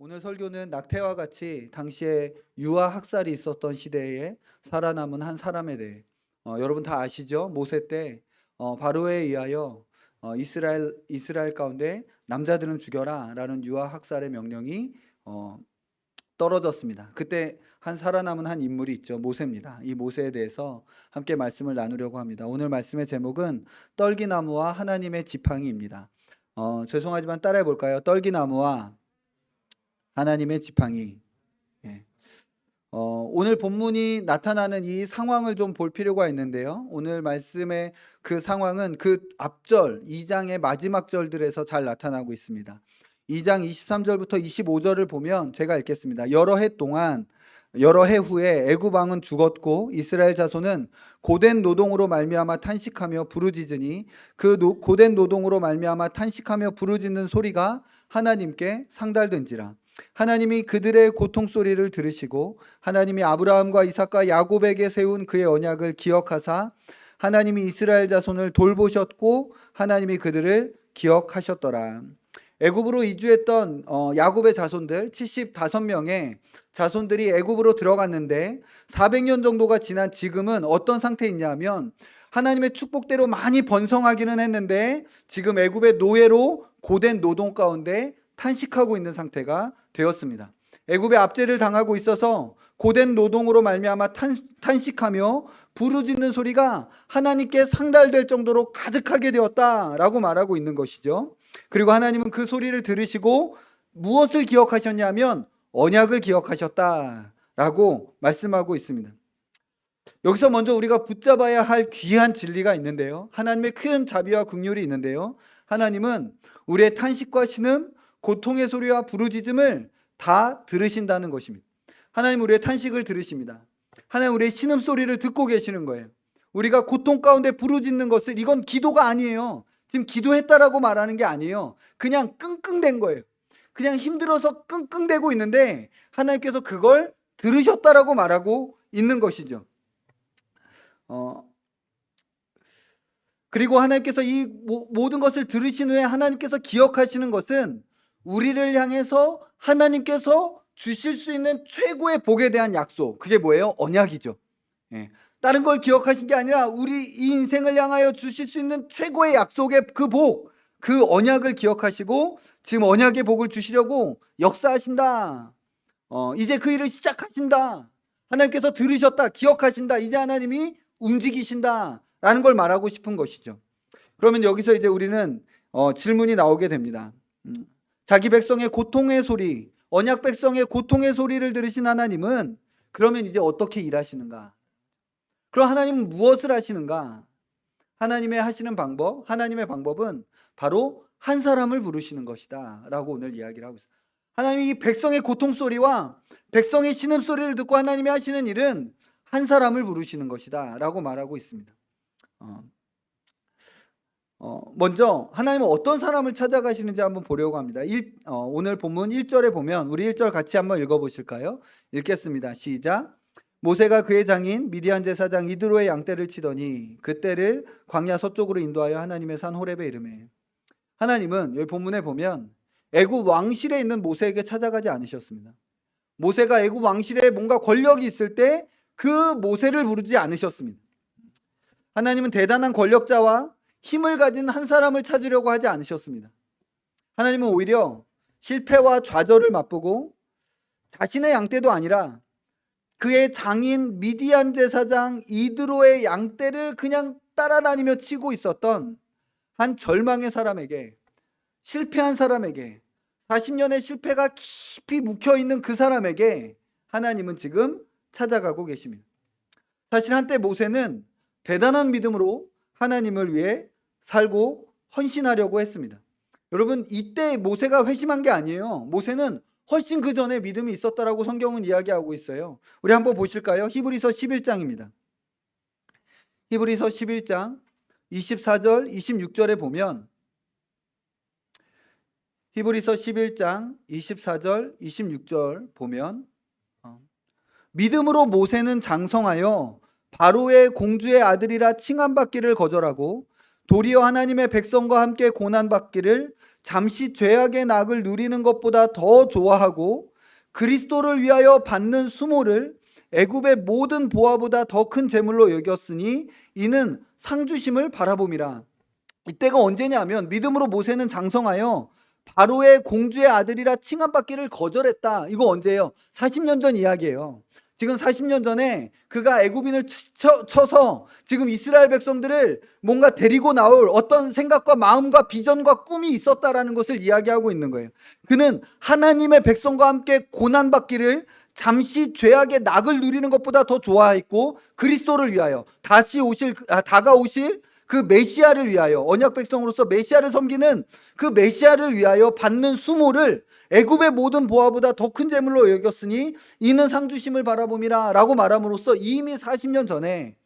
오늘 설교는 낙태와 같이 당시에 유아 학살이 있었던 시대에 살아남은 한 사람에 대해 어, 여러분 다 아시죠? 모세 때 어, 바로에 의하여 어, 이스라엘 이스라엘 가운데 남자들은 죽여라라는 유아 학살의 명령이 어, 떨어졌습니다. 그때 한 살아남은 한 인물이 있죠. 모세입니다. 이 모세에 대해서 함께 말씀을 나누려고 합니다. 오늘 말씀의 제목은 떨기나무와 하나님의 지팡이입니다. 어, 죄송하지만 따라해 볼까요? 떨기나무와 하나님의 지팡이. 예. 어, 오늘 본문이 나타나는 이 상황을 좀 볼 필요가 있는데요. 오늘 말씀의 그 상황은 그 앞절 2장의 마지막 절들에서 잘 나타나고 있습니다. 2장 23절부터 25절을 보면 제가 읽겠습니다. 여러 해 동안 여러 해 후에 애굽 왕은 죽었고 이스라엘 자손은 고된 노동으로 말미암아 탄식하며 부르짖으니 그 노- 고된 노동으로 말미암아 탄식하며 부르짖는 소리가 하나님께 상달된지라 하나님이 그들의 고통 소리를 들으시고 하나님이 아브라함과 이삭과 야곱에게 세운 그의 언약을 기억하사 하나님이 이스라엘 자손을 돌보셨고 하나님이 그들을 기억하셨더라. 애굽으로 이주했던 어, 야곱의 자손들 75명의 자손들이 애굽으로 들어갔는데 400년 정도가 지난 지금은 어떤 상태에 있냐면 하나님의 축복대로 많이 번성하기는 했는데 지금 애굽의 노예로 고된 노동 가운데 탄식하고 있는 상태가 되었습니다. 애굽의 압제를 당하고 있어서 고된 노동으로 말미암아 탄, 탄식하며 부르짖는 소리가 하나님께 상달될 정도로 가득하게 되었다라고 말하고 있는 것이죠. 그리고 하나님은 그 소리를 들으시고 무엇을 기억하셨냐면 언약을 기억하셨다라고 말씀하고 있습니다. 여기서 먼저 우리가 붙잡아야 할 귀한 진리가 있는데요. 하나님의 큰 자비와 긍휼이 있는데요. 하나님은 우리의 탄식과 신음, 고통의 소리와 부르짖음을 다 들으신다는 것입니다. 하나님 우리의 탄식을 들으십니다. 하나님 우리의 신음 소리를 듣고 계시는 거예요. 우리가 고통 가운데 부르짖는 것을 이건 기도가 아니에요. 지금 기도했다라고 말하는 게 아니에요. 그냥 끙끙댄 거예요. 그냥 힘들어서 끙끙대고 있는데 하나님께서 그걸 들으셨다라고 말하고 있는 것이죠. 어, 그리고 하나님께서 이 모- 모든 것을 들으신 후에 하나님께서 기억하시는 것은 우리를 향해서 하나님께서 주실 수 있는 최고의 복에 대한 약속. 그게 뭐예요? 언약이죠. 예. 다른 걸 기억하신 게 아니라 우리 이 인생을 향하여 주실 수 있는 최고의 약속의 그 복, 그 언약을 기억하시고 지금 언약의 복을 주시려고 역사하신다. 어, 이제 그 일을 시작하신다. 하나님께서 들으셨다, 기억하신다. 이제 하나님이 움직이신다. 라는 걸 말하고 싶은 것이죠. 그러면 여기서 이제 우리는 어, 질문이 나오게 됩니다. 음, 자기 백성의 고통의 소리, 언약 백성의 고통의 소리를 들으신 하나님은 그러면 이제 어떻게 일하시는가? 그럼 하나님은 무엇을 하시는가? 하나님의 하시는 방법, 하나님의 방법은 바로 한 사람을 부르시는 것이다. 라고 오늘 이야기를 하고 있어요. 하나님이 이 백성의 고통 소리와 백성의 신음 소리를 듣고 하나님이 하시는 일은 한 사람을 부르시는 것이다. 라고 말하고 있습니다. 어, 어, 먼저 하나님은 어떤 사람을 찾아가시는지 한번 보려고 합니다. 일, 어, 오늘 본문 1절에 보면 우리 1절 같이 한번 읽어보실까요? 읽겠습니다. 시작. 모세가 그의 장인 미디안 제사장 이드로의 양떼를 치더니 그때를 광야 서쪽으로 인도하여 하나님의 산 호렙에 이르매 하나님은 여기 본문에 보면 애굽 왕실에 있는 모세에게 찾아가지 않으셨습니다. 모세가 애굽 왕실에 뭔가 권력이 있을 때 그 모세를 부르지 않으셨습니다. 하나님은 대단한 권력자와 힘을 가진 한 사람을 찾으려고 하지 않으셨습니다. 하나님은 오히려 실패와 좌절을 맛보고 자신의 양떼도 아니라 그의 장인 미디안 제사장 이드로의 양떼를 그냥 따라다니며 치고 있었던 한 절망의 사람에게 실패한 사람에게 40년의 실패가 깊이 묵혀 있는 그 사람에게 하나님은 지금 찾아가고 계십니다. 사실 한때 모세는 대단한 믿음으로 하나님을 위해 살고 헌신하려고 했습니다. 여러분 이때 모세가 회심한 게 아니에요. 모세는 훨씬 그 전에 믿음이 있었다라고 성경은 이야기하고 있어요. 우리 한번 보실까요? 히브리서 11장입니다. 히브리서 11장 24절, 26절에 보면 히브리서 11장 24절, 26절 보면 어, 믿음으로 모세는 장성하여 바로의 공주의 아들이라 칭함받기를 거절하고 도리어 하나님의 백성과 함께 고난받기를 잠시 죄악의 낙을 누리는 것보다 더 좋아하고 그리스도를 위하여 받는 수모를 애굽의 모든 보화보다 더 큰 재물로 여겼으니 이는 상 주심을 바라봄이라. 이때가 언제냐면 믿음으로 모세는 장성하여 바로의 공주의 아들이라 칭함받기를 거절했다. 이거 언제예요? 40년 전 이야기예요. 지금 40년 전에 그가 애굽인을 쳐, 쳐서 지금 이스라엘 백성들을 뭔가 데리고 나올 어떤 생각과 마음과 비전과 꿈이 있었다라는 것을 이야기하고 있는 거예요. 그는 하나님의 백성과 함께 고난받기를 잠시 죄악의 낙을 누리는 것보다 더 좋아했고 그리스도를 위하여 다시 오실 아, 다가오실 그 메시아를 위하여 언약 백성으로서 메시아를 섬기는 그 메시아를 위하여 받는 수모를 애굽의 모든 보화보다 더 큰 재물로 여겼으니 이는 상 주심을 바라봄이라라고 말함으로써 이미 40년 전에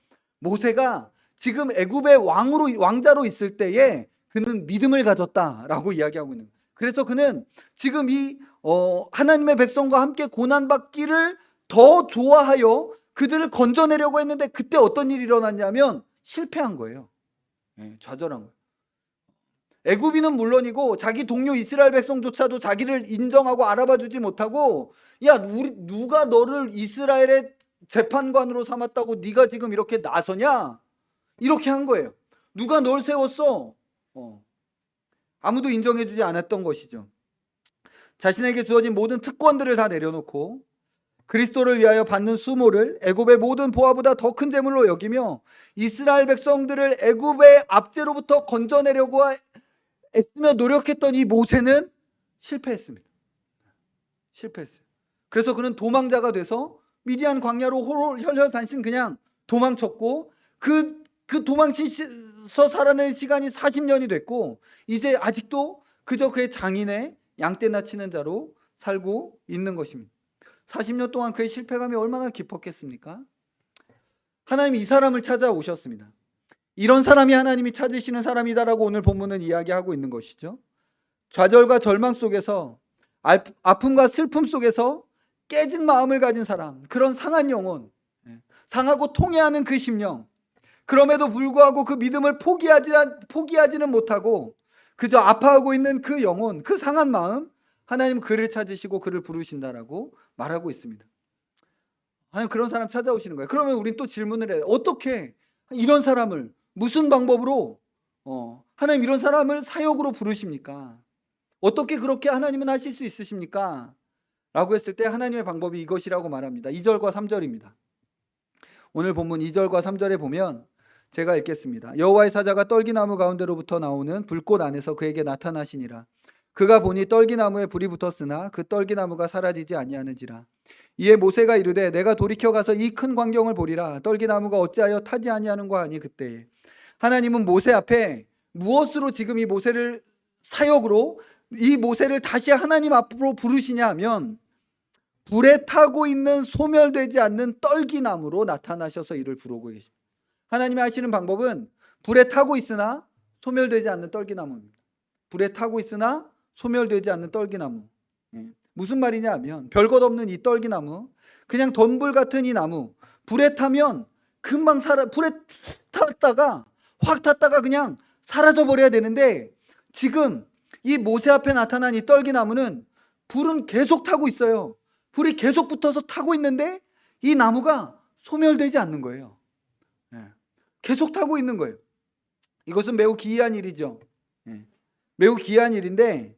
모세가 지금 애굽의 왕으로 왕자로 있을 때에 그는 믿음을 가졌다라고 이야기하고 있는. 그래서 그는 지금 이 어, 하나님의 백성과 함께 고난 받기를 더 좋아하여 그들을 건져내려고 했는데 그때 어떤 일이 일어났냐면 실패한 거예요. 예, 좌절한 거예요. 애굽인은 물론이고 자기 동료 이스라엘 백성조차도 자기를 인정하고 알아봐 주지 못하고 야 우리 누가 너를 이스라엘의 재판관으로 삼았다고 네가 지금 이렇게 나서냐 이렇게 한 거예요. 누가 널 세웠어? 어. 아무도 인정해 주지 않았던 것이죠. 자신에게 주어진 모든 특권들을 다 내려놓고 그리스도를 위하여 받는 수모를 애굽의 모든 보화보다 더 큰 재물로 여기며 이스라엘 백성들을 애굽의 압제로부터 건져내려고 애쓰며 노력했던 이 모세는 실패했습니다. 실패했어요. 그래서 그는 도망자가 돼서 미디안 광야로 홀홀 단신 그냥 도망쳤고 그, 그 도망치서 살아낸 시간이 40년이 됐고 이제 아직도 그저 그의 장인의 양떼나 치는 자로 살고 있는 것입니다. 40년 동안 그의 실패감이 얼마나 깊었겠습니까? 하나님이 이 사람을 찾아오셨습니다. 이런 사람이 하나님이 찾으시는 사람이다라고 오늘 본문은 이야기하고 있는 것이죠. 좌절과 절망 속에서 아픔과 슬픔 속에서 깨진 마음을 가진 사람, 그런 상한 영혼, 예, 상하고 통해하는 그 심령, 그럼에도 불구하고 그 믿음을 포기하지, 포기하지는 못하고 그저 아파하고 있는 그 영혼, 그 상한 마음, 하나님 그를 찾으시고 그를 부르신다라고 말하고 있습니다. 하나님 그런 사람 찾아오시는 거예요. 그러면 우린 또 질문을 해요. 어떻게 이런 사람을 무슨 방법으로 어, 하나님 이런 사람을 사역으로 부르십니까? 어떻게 그렇게 하나님은 하실 수 있으십니까? 라고 했을 때 하나님의 방법이 이것이라고 말합니다. 2절과 3절입니다. 오늘 본문 2절과 3절에 보면 제가 읽겠습니다. 여호와의 사자가 떨기나무 가운데로부터 나오는 불꽃 안에서 그에게 나타나시니라. 그가 보니 떨기나무에 불이 붙었으나 그 떨기나무가 사라지지 아니하는지라. 이에 모세가 이르되 내가 돌이켜 가서 이 큰 광경을 보리라. 떨기나무가 어찌하여 타지 아니하는가 하니 그때 하나님은 모세 앞에 무엇으로 지금 이 모세를 사역으로 이 모세를 다시 하나님 앞으로 부르시냐 하면 불에 타고 있는 소멸되지 않는 떨기나무로 나타나셔서 이를 부르고 계십니다. 하나님이 하시는 방법은 불에 타고 있으나 소멸되지 않는 떨기나무입니다. 불에 타고 있으나 소멸되지 않는 떨기나무. 예. 무슨 말이냐 하면 별것 없는 이 떨기나무, 그냥 덤불 같은 이 나무, 불에 타면 금방 살아, 불에 탔다가 확 탔다가 그냥 사라져 버려야 되는데 지금 이 모세 앞에 나타난 이 떨기나무는 불은 계속 타고 있어요. 불이 계속 붙어서 타고 있는데 이 나무가 소멸되지 않는 거예요. 예. 계속 타고 있는 거예요. 이것은 매우 기이한 일이죠. 예. 매우 기이한 일인데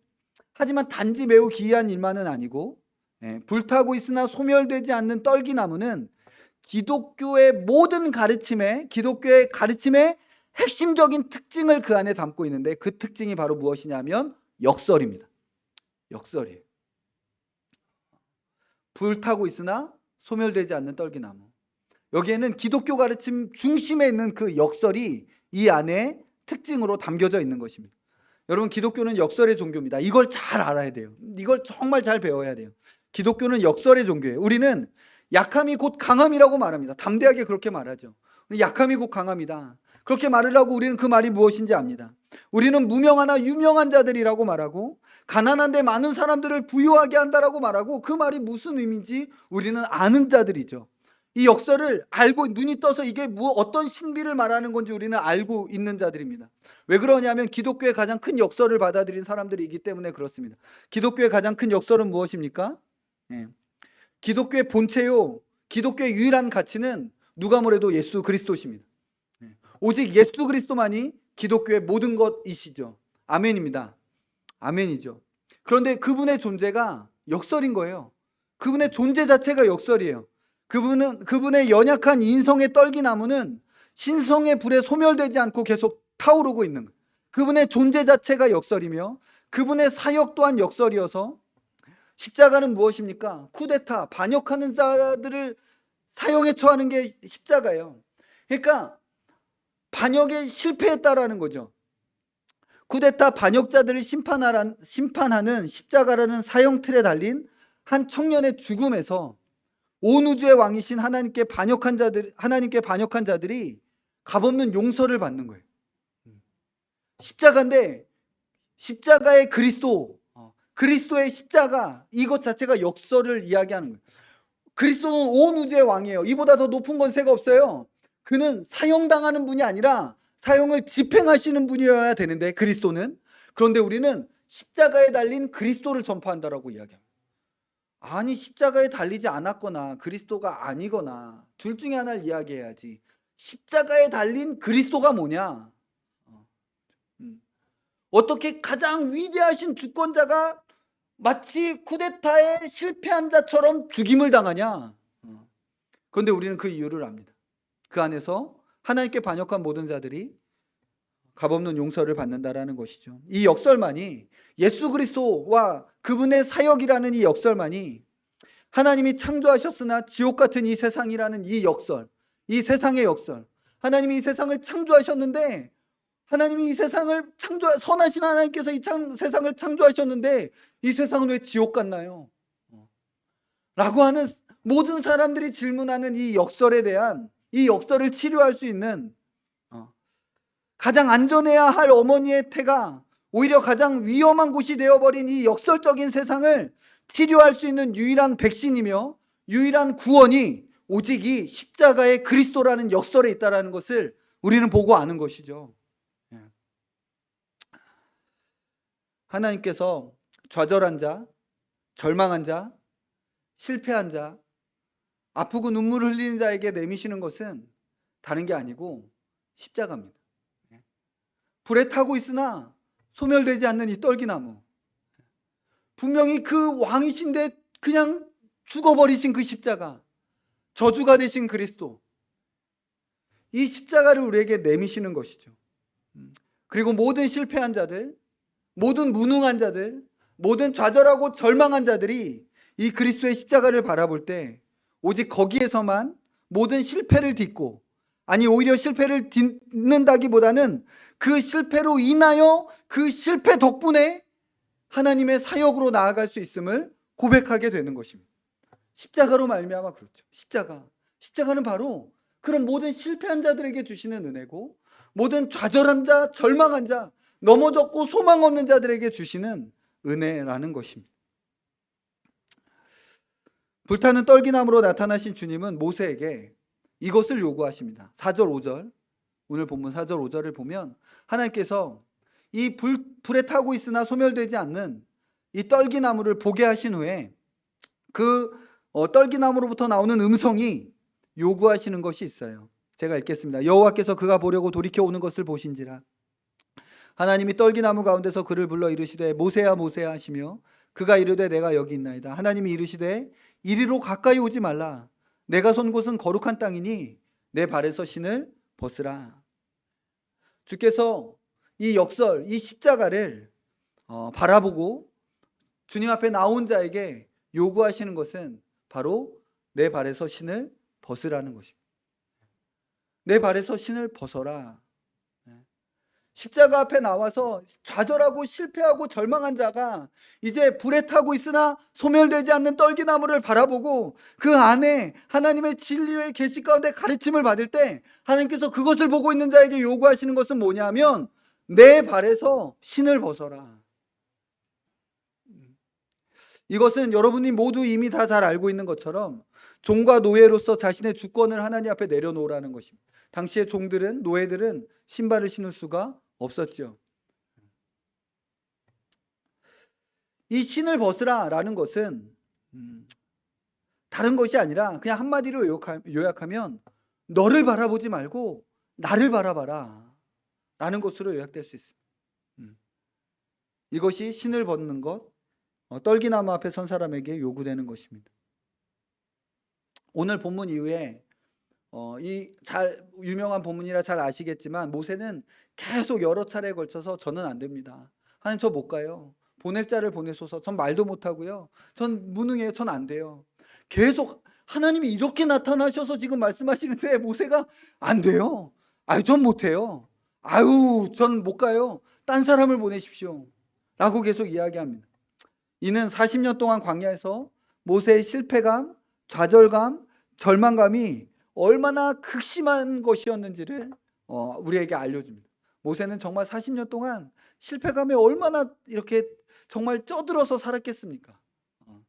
하지만 단지 매우 기이한 일만은 아니고 예. 불타고 있으나 소멸되지 않는 떨기나무는 기독교의 모든 가르침에 기독교의 가르침의 핵심적인 특징을 그 안에 담고 있는데 그 특징이 바로 무엇이냐면 역설입니다. 역설이에요. 불타고 있으나 소멸되지 않는 떨기나무. 여기에는 기독교 가르침 중심에 있는 그 역설이 이 안에 특징으로 담겨져 있는 것입니다. 여러분 기독교는 역설의 종교입니다. 이걸 잘 알아야 돼요. 이걸 정말 잘 배워야 돼요. 기독교는 역설의 종교예요. 우리는 약함이 곧 강함이라고 말합니다. 담대하게 그렇게 말하죠. 약함이 곧 강함이다. 그렇게 말을 하고 우리는 그 말이 무엇인지 압니다. 우리는 무명하나 유명한 자들이라고 말하고 가난한데 많은 사람들을 부유하게 한다라고 말하고 그 말이 무슨 의미인지 우리는 아는 자들이죠. 이 역설을 알고 눈이 떠서 이게 뭐 어떤 신비를 말하는 건지 우리는 알고 있는 자들입니다. 왜 그러냐면 기독교의 가장 큰 역설을 받아들인 사람들이기 때문에 그렇습니다. 기독교의 가장 큰 역설은 무엇입니까? 예. 기독교의 본체요, 기독교의 유일한 가치는 누가 뭐래도 예수 그리스도십니다. 예. 오직 예수 그리스도만이 기독교의 모든 것이시죠. 아멘입니다. 아멘이죠. 그런데 그분의 존재가 역설인 거예요. 그분의 존재 자체가 역설이에요. 그분은 그분의 연약한 인성의 떨기나무는 신성의 불에 소멸되지 않고 계속 타오르고 있는. 그분의 존재 자체가 역설이며 그분의 사역 또한 역설이어서 십자가는 무엇입니까? 쿠데타, 반역하는 자들을 사형에 처하는 게 십자가예요. 그러니까 반역에 실패했다라는 거죠. 쿠데타 반역자들을 심판하란, 심판하는 십자가라는 사형 틀에 달린 한 청년의 죽음에서 온 우주의 왕이신 하나님께 반역한 자들 하나님께 반역한 자들이 값없는 용서를 받는 거예요. 십자가인데 십자가의 그리스도 어, 그리스도의 십자가 이것 자체가 역설을 이야기하는 거예요. 그리스도는 온 우주의 왕이에요. 이보다 더 높은 권세가 없어요. 그는 사형당하는 분이 아니라 사형을 집행하시는 분이어야 되는데 그리스도는 그런데 우리는 십자가에 달린 그리스도를 전파한다라고 이야기합니다. 아니 십자가에 달리지 않았거나 그리스도가 아니거나 둘 중에 하나를 이야기해야지. 십자가에 달린 그리스도가 뭐냐? 어, 음. 어떻게 가장 위대하신 주권자가 마치 쿠데타에 실패한 자처럼 죽임을 당하냐? 어. 그런데 우리는 그 이유를 압니다. 그 안에서 하나님께 반역한 모든 자들이 값없는 용서를 받는다라는 것이죠. 이 역설만이 예수 그리스도와 그분의 사역이라는 이 역설만이 하나님이 창조하셨으나 지옥 같은 이 세상이라는 이 역설, 이 세상의 역설. 하나님이 이 세상을 창조하셨는데 하나님이 이 세상을 창조 선하신 하나님께서 이 창, 세상을 창조하셨는데 이 세상은 왜 지옥 같나요? 라고 하는 모든 사람들이 질문하는 이 역설에 대한 이 역설을 치료할 수 있는 어, 가장 안전해야 할 어머니의 태가 오히려 가장 위험한 곳이 되어버린 이 역설적인 세상을 치료할 수 있는 유일한 백신이며 유일한 구원이 오직 이 십자가의 그리스도라는 역설에 있다라는 것을 우리는 보고 아는 것이죠. 예. 하나님께서 좌절한 자, 절망한 자, 실패한 자, 아프고 눈물을 흘리는 자에게 내미시는 것은 다른 게 아니고 십자가입니다. 예. 불에 타고 있으나 소멸되지 않는 이 떨기나무. 분명히 그 왕이신데 그냥 죽어버리신 그 십자가. 저주가 되신 그리스도. 이 십자가를 우리에게 내미시는 것이죠. 음. 그리고 모든 실패한 자들, 모든 무능한 자들, 모든 좌절하고 절망한 자들이 이 그리스도의 십자가를 바라볼 때 오직 거기에서만 모든 실패를 딛고 아니 오히려 실패를 딛는다기보다는 그 실패로 인하여 그 실패 덕분에 하나님의 사역으로 나아갈 수 있음을 고백하게 되는 것입니다. 십자가로 말미암아 그렇죠. 십자가. 십자가는 바로 그런 모든 실패한 자들에게 주시는 은혜고 모든 좌절한 자, 절망한 자, 넘어졌고 소망 없는 자들에게 주시는 은혜라는 것입니다. 불타는 떨기나무로 나타나신 주님은 모세에게 이것을 요구하십니다. 4절 5절. 오늘 본문 4절 5절을 보면 하나님께서 이 불, 불에 타고 있으나 소멸되지 않는 이 떨기나무를 보게 하신 후에 그 어, 떨기나무로부터 나오는 음성이 요구하시는 것이 있어요. 제가 읽겠습니다. 여호와께서 그가 보려고 돌이켜 오는 것을 보신지라 하나님이 떨기나무 가운데서 그를 불러 이르시되 모세야 모세야 하시며 그가 이르되 내가 여기 있나이다. 하나님이 이르시되 이리로 가까이 오지 말라. 내가 선 곳은 거룩한 땅이니 내 발에서 신을 벗으라. 주께서 이 역설, 이 십자가를 어, 바라보고 주님 앞에 나온 자에게 요구하시는 것은 바로 내 발에서 신을 벗으라는 것입니다. 내 발에서 신을 벗어라. 십자가 앞에 나와서 좌절하고 실패하고 절망한 자가 이제 불에 타고 있으나 소멸되지 않는 떨기나무를 바라보고 그 안에 하나님의 진리의 계시 가운데 가르침을 받을 때 하나님께서 그것을 보고 있는 자에게 요구하시는 것은 뭐냐면 내 발에서 신을 벗어라. 이것은 여러분이 모두 이미 다 잘 알고 있는 것처럼 종과 노예로서 자신의 주권을 하나님 앞에 내려놓으라는 것입니다. 당시의 종들은 노예들은 신발을 신을 수가 없었죠. 이 신을 벗으라라는 것은 음, 다른 것이 아니라 그냥 한마디로 요약하- 요약하면 너를 바라보지 말고 나를 바라봐라 라는 것으로 요약될 수 있습니다. 음. 이것이 신을 벗는 것, 어, 떨기나무 앞에 선 사람에게 요구되는 것입니다. 오늘 본문 이후에 어, 이 잘 유명한 본문이라 잘 아시겠지만 모세는 계속 여러 차례에 걸쳐서 저는 안 됩니다. 하나님 저 못 가요. 보낼 자를 보내소서. 전 말도 못 하고요. 전 무능해요. 전 안 돼요. 계속 하나님이 이렇게 나타나셔서 지금 말씀하시는데 모세가 안 돼요. 아유 전 못 해요. 아유 전 못 가요. 딴 사람을 보내십시오. 라고 계속 이야기합니다. 이는 40년 동안 광야에서 모세의 실패감, 좌절감, 절망감이 얼마나 극심한 것이었는지를 어, 우리에게 알려줍니다. 모세는 정말 40년 동안 실패감에 얼마나 이렇게 정말 쪄들어서 살았겠습니까? 어.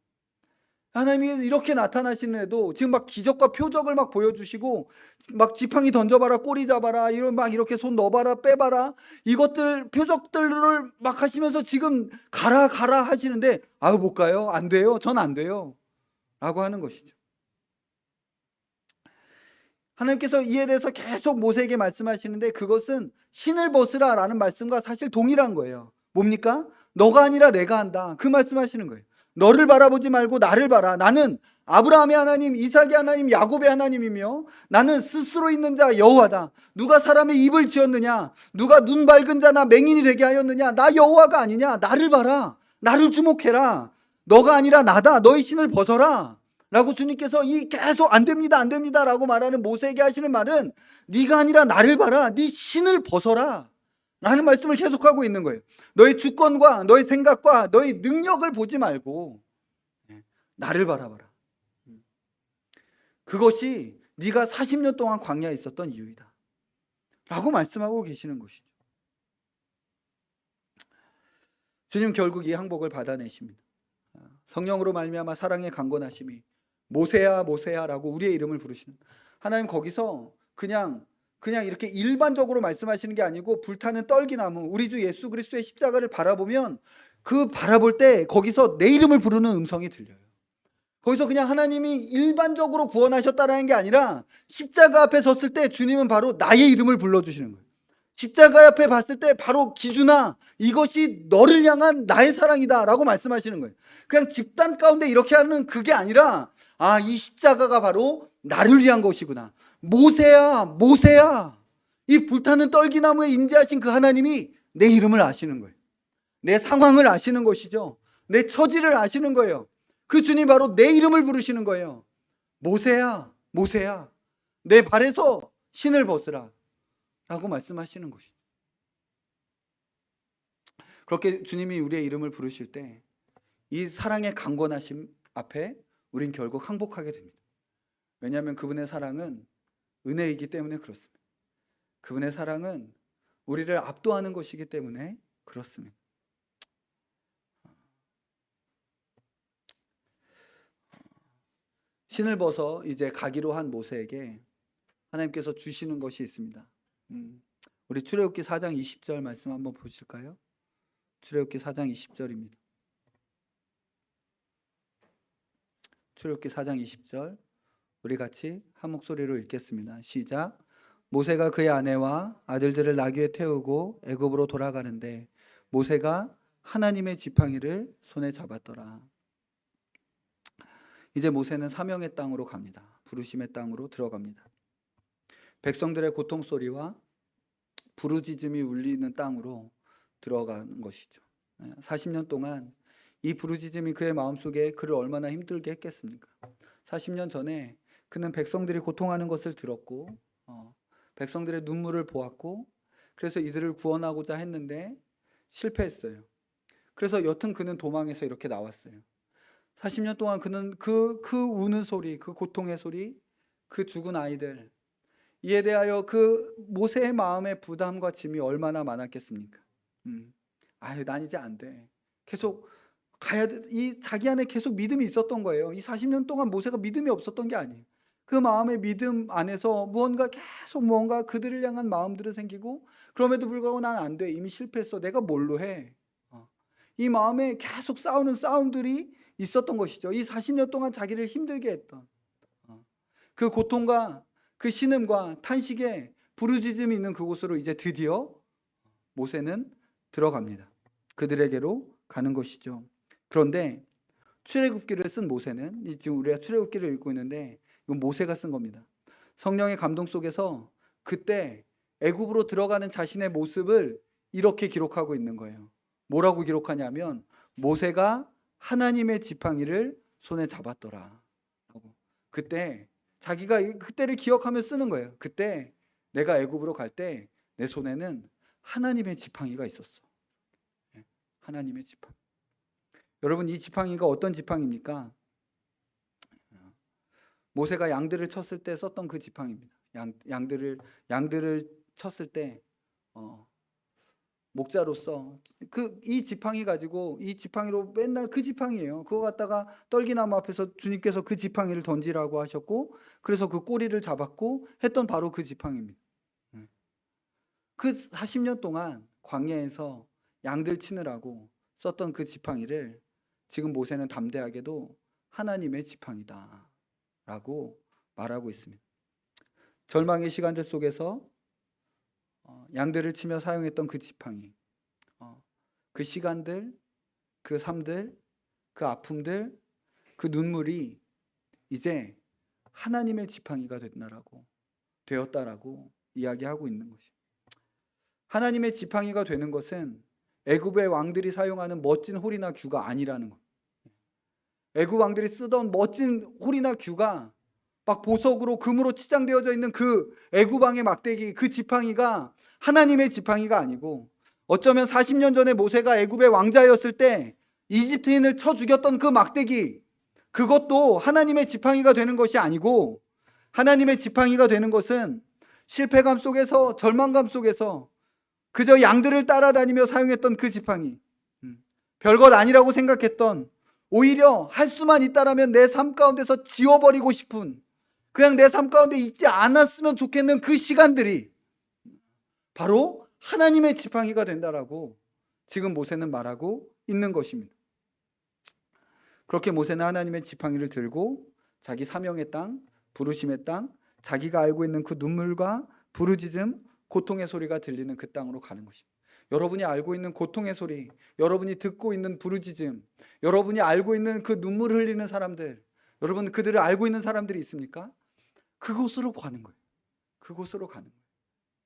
하나님이 이렇게 나타나시는데도 지금 막 기적과 표적을 막 보여주시고 막 지팡이 던져봐라 꼬리 잡아라 이런 막 이렇게 손 넣어봐라 빼봐라 이것들 표적들을 막 하시면서 지금 가라 가라 하시는데 아유 못 가요 안 돼요 전 안 돼요 라고 하는 것이죠. 하나님께서 이에 대해서 계속 모세에게 말씀하시는데 그것은 신을 벗으라 라는 말씀과 사실 동일한 거예요. 뭡니까? 너가 아니라 내가 한다. 그 말씀하시는 거예요. 너를 바라보지 말고 나를 봐라. 나는 아브라함의 하나님, 이삭의 하나님, 야곱의 하나님이며 나는 스스로 있는 자 여호와다. 누가 사람의 입을 지었느냐? 누가 눈 밝은 자나 맹인이 되게 하였느냐? 나 여호와가 아니냐? 나를 봐라. 나를 주목해라. 너가 아니라 나다. 너희 신을 벗어라. 라고 주님께서 이 계속 안 됩니다. 안 됩니다 라고 말하는 모세에게 하시는 말은 네가 아니라 나를 봐라. 네 신을 벗어라. 라는 말씀을 계속하고 있는 거예요. 너의 주권과 너의 생각과 너의 능력을 보지 말고 나를 바라봐라. 그것이 네가 40년 동안 광야에 있었던 이유이다. 라고 말씀하고 계시는 것이죠. 주님 결국 이 항복을 받아내십니다. 성령으로 말미암아 사랑의 강건하심이 모세야 모세야라고 우리의 이름을 부르시는 하나님 거기서 그냥 그냥 이렇게 일반적으로 말씀하시는 게 아니고 불타는 떨기나무 우리 주 예수 그리스도의 십자가를 바라보면 그 바라볼 때 거기서 내 이름을 부르는 음성이 들려요. 거기서 그냥 하나님이 일반적으로 구원하셨다라는 게 아니라 십자가 앞에 섰을 때 주님은 바로 나의 이름을 불러주시는 거예요. 십자가 앞에 봤을 때 바로 기준아 이것이 너를 향한 나의 사랑이다라고 말씀하시는 거예요. 그냥 집단 가운데 이렇게 하는 그게 아니라 아 이 십자가가 바로 나를 위한 것이구나. 모세야 모세야 이 불타는 떨기나무에 임재하신 그 하나님이 내 이름을 아시는 거예요. 내 상황을 아시는 것이죠. 내 처지를 아시는 거예요. 그 주님 바로 내 이름을 부르시는 거예요. 모세야 모세야 내 발에서 신을 벗으라 라고 말씀하시는 것이죠. 그렇게 주님이 우리의 이름을 부르실 때 이 사랑의 강권하심 앞에 우린 결국 항복하게 됩니다. 왜냐하면 그분의 사랑은 은혜이기 때문에 그렇습니다. 그분의 사랑은 우리를 압도하는 것이기 때문에 그렇습니다. 신을 벗어 이제 가기로 한 모세에게 하나님께서 주시는 것이 있습니다. 음, 우리 출애굽기 4장 20절 말씀 한번 보실까요? 출애굽기 4장 20절입니다. 출애굽기 4장 20절 우리 같이 한 목소리로 읽겠습니다. 시작. 모세가 그의 아내와 아들들을 나귀에 태우고 애굽으로 돌아가는데 모세가 하나님의 지팡이를 손에 잡았더라. 이제 모세는 사명의 땅으로 갑니다. 부르심의 땅으로 들어갑니다. 백성들의 고통 소리와 부르짖음이 울리는 땅으로 들어가는 것이죠. 40년 동안 이 부르짖음이 그의 마음속에 그를 얼마나 힘들게 했겠습니까? 40년 전에 그는 백성들이 고통하는 것을 들었고 어, 백성들의 눈물을 보았고 그래서 이들을 구원하고자 했는데 실패했어요. 그래서 여튼 그는 도망해서 이렇게 나왔어요. 40년 동안 그는 그, 그 우는 소리, 그 고통의 소리, 그 죽은 아이들, 이에 대하여 그 모세의 마음의 부담과 짐이 얼마나 많았겠습니까? 음, 아유, 난 이제 안 돼. 계속 가야 돼. 이 자기 안에 계속 믿음이 있었던 거예요. 이 40년 동안 모세가 믿음이 없었던 게 아니에요. 그 마음의 믿음 안에서 무언가 계속 무언가 그들을 향한 마음들은 생기고 그럼에도 불구하고 난 안 돼. 이미 실패했어. 내가 뭘로 해? 어. 이 마음에 계속 싸우는 싸움들이 있었던 것이죠. 이 40년 동안 자기를 힘들게 했던 어. 그 고통과 그 신음과 탄식에 부르짖음이 있는 그곳으로 이제 드디어 모세는 들어갑니다. 그들에게로 가는 것이죠. 그런데 출애굽기를 쓴 모세는 이 지금 우리가 출애굽기를 읽고 있는데 이건 모세가 쓴 겁니다. 성령의 감동 속에서 그때 애굽으로 들어가는 자신의 모습을 이렇게 기록하고 있는 거예요. 뭐라고 기록하냐면 모세가 하나님의 지팡이를 손에 잡았더라. 그때 자기가 이- 그때를 기억하며 쓰는 거예요. 그때 내가 애굽으로 갈 때 내 손에는 하나님의 지팡이가 있었어. 예, 하나님의 지팡이. 여러분 이 지팡이가 어떤 지팡이입니까? 모세가 양들을 쳤을 때 썼던 그 지팡이입니다. 양 양들을 양들을 쳤을 때 어, 목자로서 그 이 지팡이 가지고 이 지팡이로 맨날 그 지팡이에요. 그거 갖다가 떨기나무 앞에서 주님께서 그 지팡이를 던지라고 하셨고 그래서 그 꼬리를 잡았고 했던 바로 그 지팡이입니다. 음. 그 40년 동안 광야에서 양들 치느라고 썼던 그 지팡이를 지금 모세는 담대하게도 하나님의 지팡이다라고 말하고 있습니다. 절망의 시간들 속에서 어, 양들을 치며 사용했던 그 지팡이, 어, 그 시간들, 그 삶들, 그 아픔들, 그 눈물이 이제 하나님의 지팡이가 됐다라고 되었다라고 이야기하고 있는 것이. 하나님의 지팡이가 되는 것은 애굽의 왕들이 사용하는 멋진 홀이나 규가 아니라는 것. 애굽 왕들이 쓰던 멋진 홀이나 규가 막 보석으로 금으로 치장되어져 있는 그 애굽 왕의 막대기 그 지팡이가 하나님의 지팡이가 아니고 어쩌면 40년 전에 모세가 애굽의 왕자였을 때 이집트인을 쳐 죽였던 그 막대기 그것도 하나님의 지팡이가 되는 것이 아니고 하나님의 지팡이가 되는 것은 실패감 속에서 절망감 속에서 그저 양들을 따라다니며 사용했던 그 지팡이. 음, 별것 아니라고 생각했던 오히려 할 수만 있다라면 내 삶 가운데서 지워버리고 싶은 그냥 내 삶 가운데 있지 않았으면 좋겠는 그 시간들이 바로 하나님의 지팡이가 된다라고 지금 모세는 말하고 있는 것입니다. 그렇게 모세는 하나님의 지팡이를 들고 자기 사명의 땅, 부르심의 땅, 자기가 알고 있는 그 눈물과 부르짖음, 고통의 소리가 들리는 그 땅으로 가는 것입니다. 여러분이 알고 있는 고통의 소리, 여러분이 듣고 있는 부르짖음, 여러분이 알고 있는 그 눈물 흘리는 사람들, 여러분 그들을 알고 있는 사람들이 있습니까? 그곳으로 가는 거예요. 그곳으로 가는 거예요.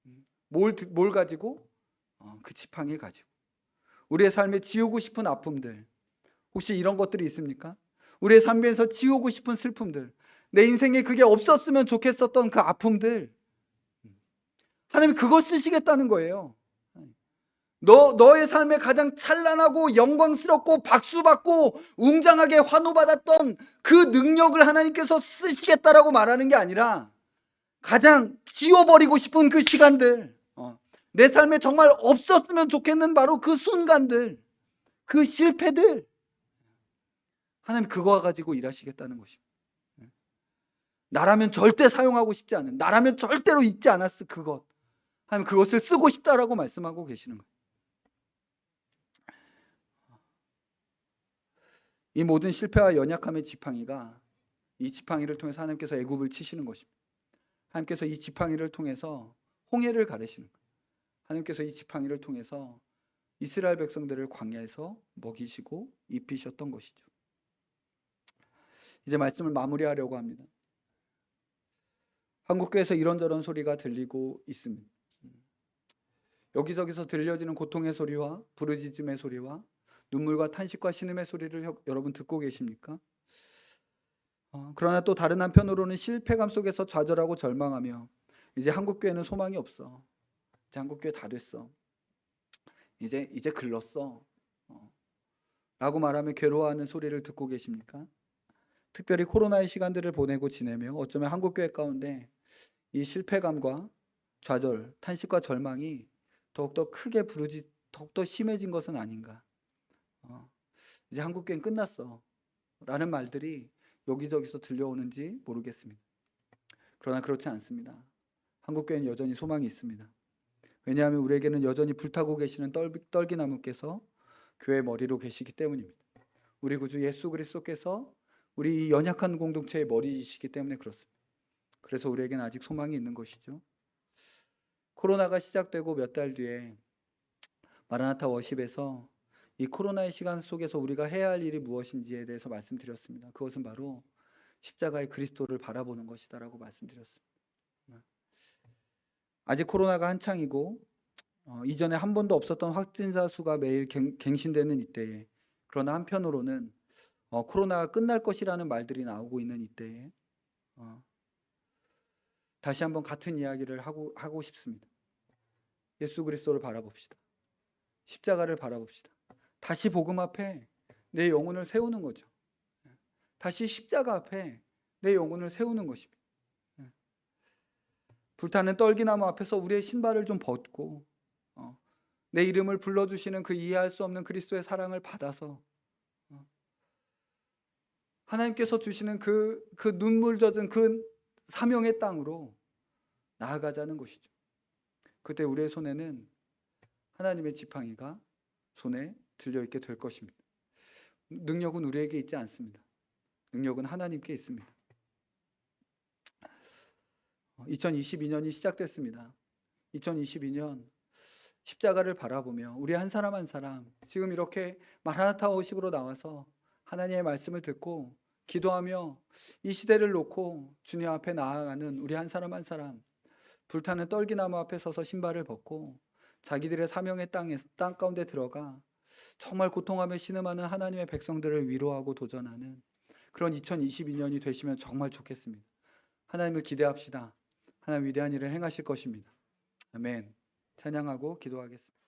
음, 뭘, 드- 뭘 가지고? 어, 그 지팡이를 가지고. 우리의 삶에 지우고 싶은 아픔들, 혹시 이런 것들이 있습니까? 우리의 삶에서 지우고 싶은 슬픔들, 내 인생에 그게 없었으면 좋겠었던 그 아픔들, 하나님 그걸 쓰시겠다는 거예요. 너 너의 삶에 가장 찬란하고 영광스럽고 박수받고 웅장하게 환호받았던 그 능력을 하나님께서 쓰시겠다라고 말하는 게 아니라 가장 지워버리고 싶은 그 시간들, 어, 내 삶에 정말 없었으면 좋겠는 바로 그 순간들, 그 실패들, 하나님 그거 가지고 일하시겠다는 것입니다. 나라면 절대 사용하고 싶지 않은, 나라면 절대로 잊지 않았을 그것, 하나님 그것을 쓰고 싶다라고 말씀하고 계시는 거예요. 이 모든 실패와 연약함의 지팡이가 이 지팡이를 통해서 하나님께서 애굽을 치시는 것입니다. 하나님께서 이 지팡이를 통해서 홍해를 가르시는 거예요. 하나님께서 이 지팡이를 통해서 이스라엘 백성들을 광야에서 먹이시고 입히셨던 것이죠. 이제 말씀을 마무리하려고 합니다. 한국교회에서 이런저런 소리가 들리고 있습니다. 여기저기서 들려지는 고통의 소리와 부르짖음의 소리와 눈물과 탄식과 신음의 소리를 여- 여러분 듣고 계십니까? 어, 그러나 또 다른 한편으로는 실패감 속에서 좌절하고 절망하며 이제 한국 교회는 소망이 없어. 이제 한국 교회 다 됐어. 이제 이제 글렀어. 어, 라고 말하며 괴로워하는 소리를 듣고 계십니까? 특별히 코로나의 시간들을 보내고 지내며 어쩌면 한국 교회 가운데 이 실패감과 좌절, 탄식과 절망이 더욱더 크게 부르지 더욱더 심해진 것은 아닌가. 어, 이제 한국교회는 끝났어. 라는 말들이 여기저기서 들려오는지 모르겠습니다. 그러나 그렇지 않습니다. 한국 교회는 여전히 소망이 있습니다. 왜냐하면 우리에게는 여전히 불타고 계시는 떨, 떨기나무께서 교회 머리로 계시기 때문입니다. 우리 구주 예수 그리스도께서 우리 이 연약한 공동체의 머리이시기 때문에 그렇습니다. 그래서 우리에게는 아직 소망이 있는 것이죠. 코로나가 시작되고 몇 달 뒤에 마라나타 워십에서 이 코로나의 시간 속에서 우리가 해야 할 일이 무엇인지에 대해서 말씀드렸습니다. 그것은 바로 십자가의 그리스도를 바라보는 것이다라고 말씀드렸습니다. 아직 코로나가 한창이고 어, 이전에 한 번도 없었던 확진자 수가 매일 갱, 갱신되는 이때에 그러나 한편으로는 어, 코로나가 끝날 것이라는 말들이 나오고 있는 이때에 어, 다시 한번 같은 이야기를 하고 하고 싶습니다. 예수 그리스도를 바라봅시다. 십자가를 바라봅시다. 다시 복음 앞에 내 영혼을 세우는 거죠. 다시 십자가 앞에 내 영혼을 세우는 것입니다. 불타는 떨기나무 앞에서 우리의 신발을 좀 벗고 어, 내 이름을 불러주시는 그 이해할 수 없는 그리스도의 사랑을 받아서 어, 하나님께서 주시는 그, 그 눈물 젖은 그 사명의 땅으로 나아가자는 것이죠. 그때 우리의 손에는 하나님의 지팡이가 손에 들려 있게 될 것입니다. 능력은 우리에게 있지 않습니다. 능력은 하나님께 있습니다. 2022년이 시작됐습니다. 2022년 십자가를 바라보며 우리 한 사람 한 사람 지금 이렇게 마라나타오식으로 나와서 하나님의 말씀을 듣고 기도하며 이 시대를 놓고 주님 앞에 나아가는 우리 한 사람 한 사람 불타는 떨기나무 앞에 서서 신발을 벗고 자기들의 사명의 땅에 땅 가운데 들어가 정말 고통하며 신음하는 하나님의 백성들을 위로하고 도전하는 그런 2022년이 되시면 정말 좋겠습니다. 하나님을 기대합시다. 하나님 위대한 일을 행하실 것입니다. 아멘. 찬양하고 기도하겠습니다.